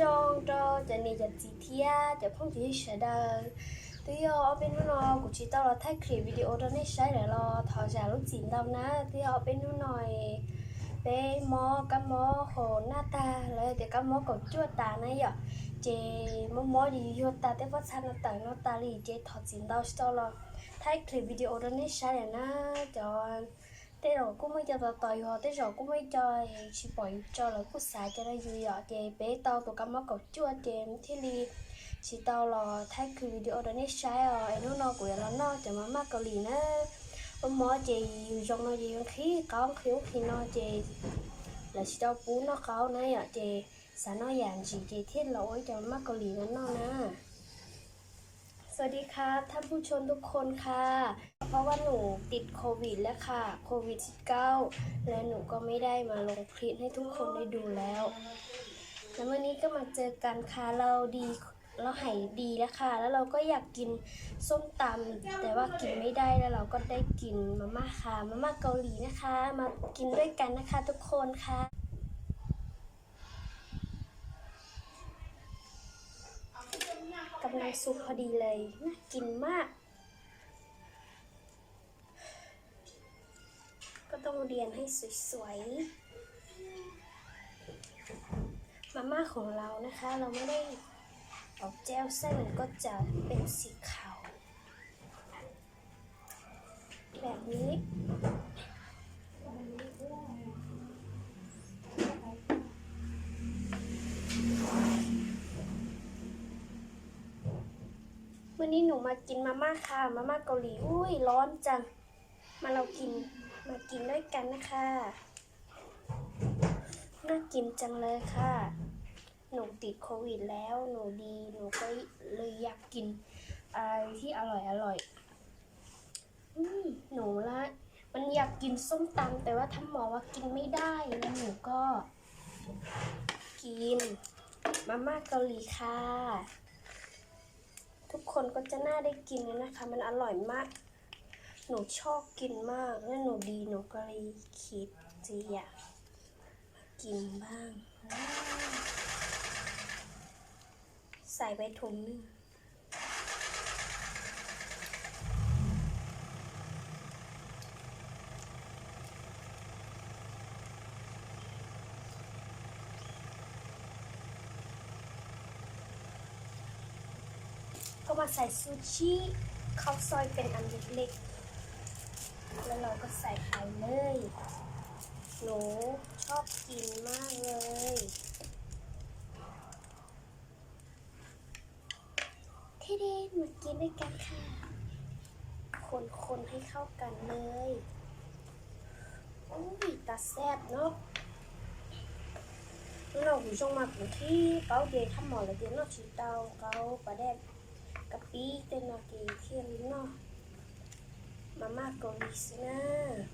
จงจะนี่จะจีเทียจะพ้องจีใช่เดินตัวเอาเป็นน่นเราคุูชิตเราถ่ายคลิปวิดีโอตอนนี้ใช่เดี๋ยวเราถอดจากลูกจีนดำน้ะตัวเอาเป็นน่นหน่อยเป๊ะมอกระมอโหหนาตาแล้วเดี๋ยวกระมอกับจวดตานะหยเจ๊มอมอยู่ยูตาเต่วัาฉันตาโนตาลีเจ๊ถอดจีนดำสตอลถ่ายคลิปวิดีโอตอนนี้ใช่เดี๋ยวนะจอ thế rồi cũng mới cho tao tòi họ thế rồi cũng mới cho chị bội cho lời cũng xả cho nó vui họ chị bé tao tụi cá mắc cậu chưa chị thế li chị tao là thay cứ video đó nè sai rồi em nó no của nó no cho má mắc cậu lì nữa ông mỏ chị dùng nó gì khí con khí khi nó chị là chị tao bú nó có nấy ở chị sao nó giảm chị chị thiết lỗi cho mắc cậu lì nó no nè วัสดีครับท่านผู้ชมทุกคนค่ะ เพราะว่าหนูติดโควิด แล้วค่ะโควิด -19 และหนูก็ไม่ได้มาลงคลิปให้ทุกคนได้ดูแล้วแล้ววันนี้ก็มาเจอกันค่ะเราดี เราหายดีแล้วค่ะแล้วเราก็อยากกินส้มตำแต่ว่ากินไม่ได้แล้วเราก็ได้กินมาม่าค่ะมาม่าเกาหลีนะคะมากินด้วยกันนะคะ ทุกคนค่ะกำลังสุกพอดีเลยน่ากินมาก ก็ต้องเรียนให้สวยๆมาม่าของเรานะคะ เราไม่ได้ออกแจ้วเส้นก็จะเป็นสีขาว แบบนี้วันนี้หนูมากินมาม่าค่ะ มาม่าเกาหลีอุ้ยร้อนจังมาเรากินมากินด้วยกันนะคะน่ากินจังเลยค่ะ หนูติดโควิดแล้ว หนูดีหนูก็เลยอยากกินอะไรที่อร่อยอร่อยหนูละ มันอยากกินส้มตำแต่ว่าท่านหมอว่ากินไม่ได้แล้วหนูก็ กินมาม่าเกาหลีค่ะทุกคนก็จะน่าได้กินนะคะ มันอร่อยมาก หนูชอบกินมาก แล้วหนูดีหนูก็เลยคิดจะอยากมากินบ้าง ใส่ไปถุงนึงใส่ซูชิข้าวซอยเป็นอันเล็กๆ แล้วเราก็ใส่ไข่เลย หนูชอบกินมากเลย ที่ดีมากินด้วยกันค่ะ คน ๆ ให้เข้ากันเลย โอ้ยตาแซบเนาะเราหูช่องมากที่เก้าเดยทำหมอแล้วเดียวเราชีเตาเก้าประเด็นカピーってなきゃいけるの。ママ、こりすな。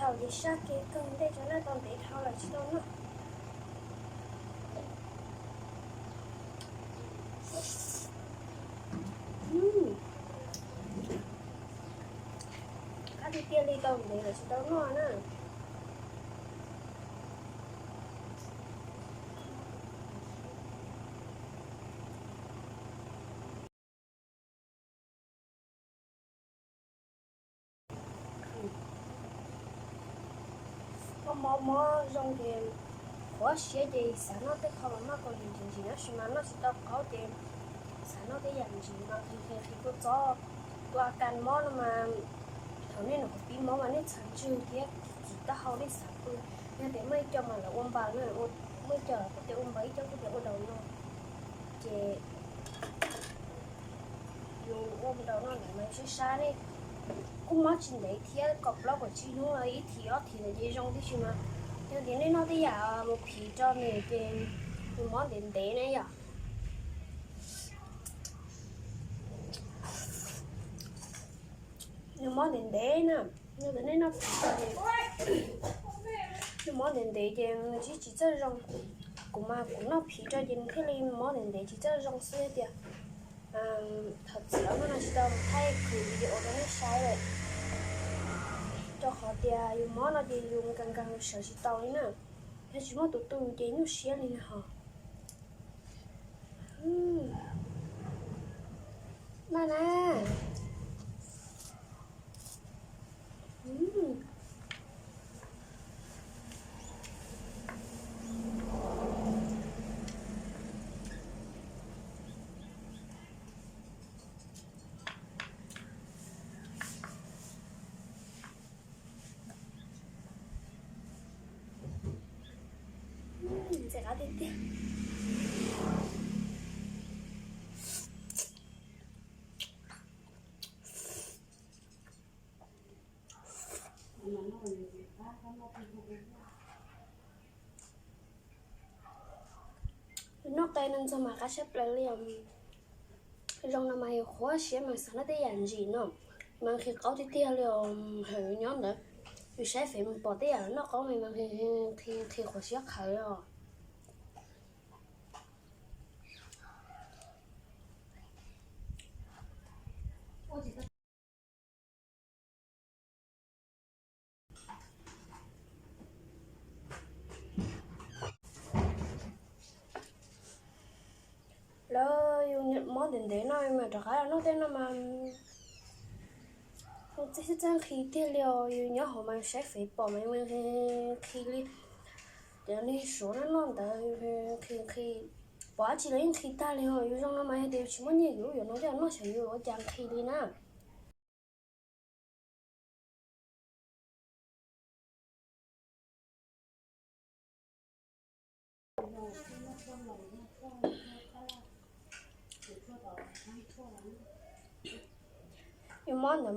頭熱射幾勁啲，仲咧當地頭嚟當咯。嗯，家啲啲你當地嚟當我啦。mama zongem khó sẽ đi sáng nó tới không mà còn nhìn chính nó xem nó sẽ đọc khó tìm sáng nó tới dành gì mà thì thì thì cô cho qua cần mò nó mà thằng này nó có bị mò mà nó chẳng chịu thì ta hầu đi sáng cứ nên để mấy cho mà là ôm bà nữa ôm mấy chờ có thể ôm bấy cho có thể ôm đầu nó chị dù ôm đầu nó lại mấy sẽ xa đi cũng mất trên đấy thì cặp lóc của chị nó ấy thì ở thì là dễ dàng đi chứ mà nhưng đến đây nó thì à một khi cho này cái món đến đấy này à nhưng món đến đấy nè nhưng đến đây nó nhưng món đến đấy thì chỉ chỉ cho rong cũng mà cũng nó phí cho dính cái lên món đến đấy chỉ cho rong xưa tiệt ถอดเสียงมาชิดมให้คือวิดีโอไม่ใช้เลยจะขอเดียอยู่มอนาดียุงกังกเสยชิดมนี่นะแค่ชิมอตุตุเดียนุเียเลยนะฮะมานะ문제가됐대นอกาจนั้นจะมาคาเชปเลียมลองนำมัให้ขอเชียมันสนัดเด้ยันจีนอมมันคือเขาที่เตี้ยเลียมเหยียบย้อนเลยอยู่ใช้ฝีมือปอดเดียันนอกเขาไม่มังคือที่ที่ขอเชียเขาเลย đấy này mà trả khá là nó thế nào mà không thích rằng khi thế liệu nhớ họ mà sẽ phải bỏ mấy mình khi đi để đi số nó non ta khi khi bỏ chỉ lấy khi ta liệu trong nó mà đều chỉ muốn nhiều nó thì nó sẽ nhiều ở chẳng khi đi nào อนมา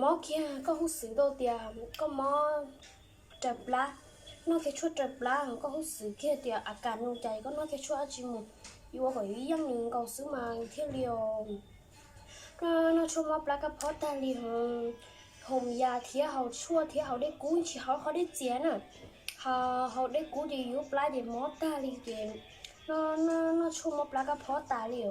มอเคียก็หุนสือโดเตียมก็มอจับปลานอกจากช่วยจับปละก็หุนสือแค่เตียอาการนุ่งใจ ก็นอกจากช่วยจิมอยู่ว่าขอยังหนึ่งก็ซื้อมาเที่ยเดียวก็นอกช่วยมอปลากระเพาะตาลีหงหมยาเทียเขาช่วยเทียเขาได้กู้ชีเขาเขาได้เจียนอ่ะเขาเขาได้กู้ดีอยู่ปลาเดี๋ยวมอตาลีเกนนอนอกช่วยมอปลากระเพาะตาลี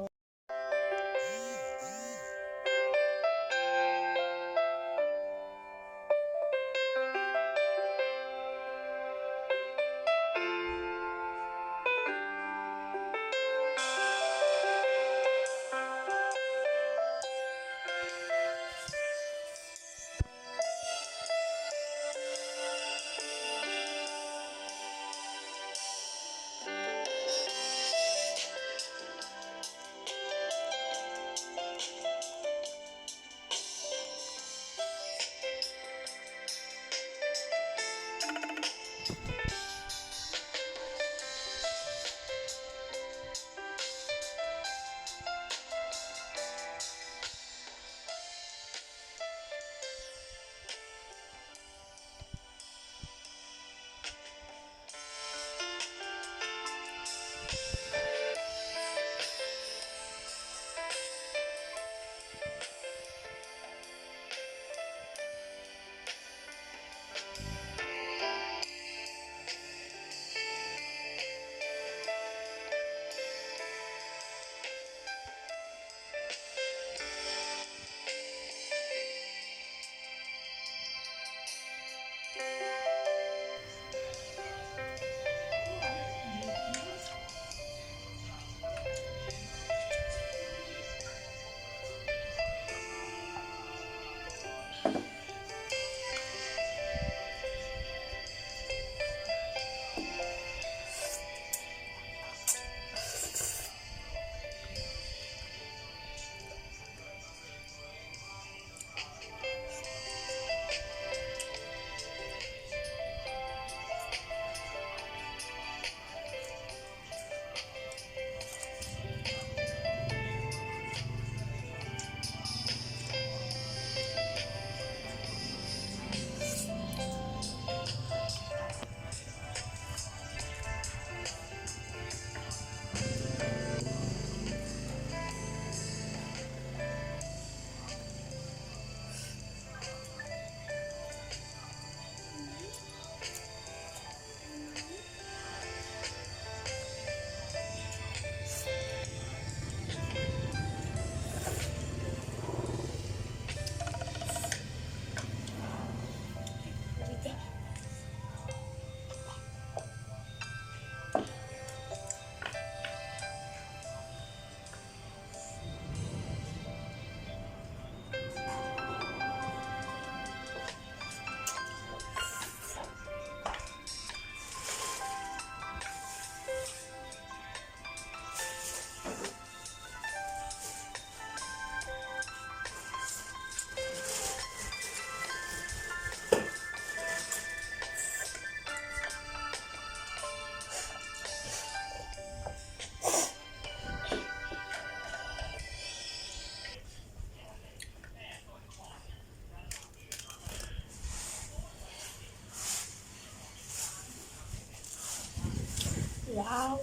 Wow.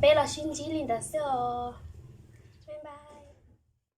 背了心机》里的哦。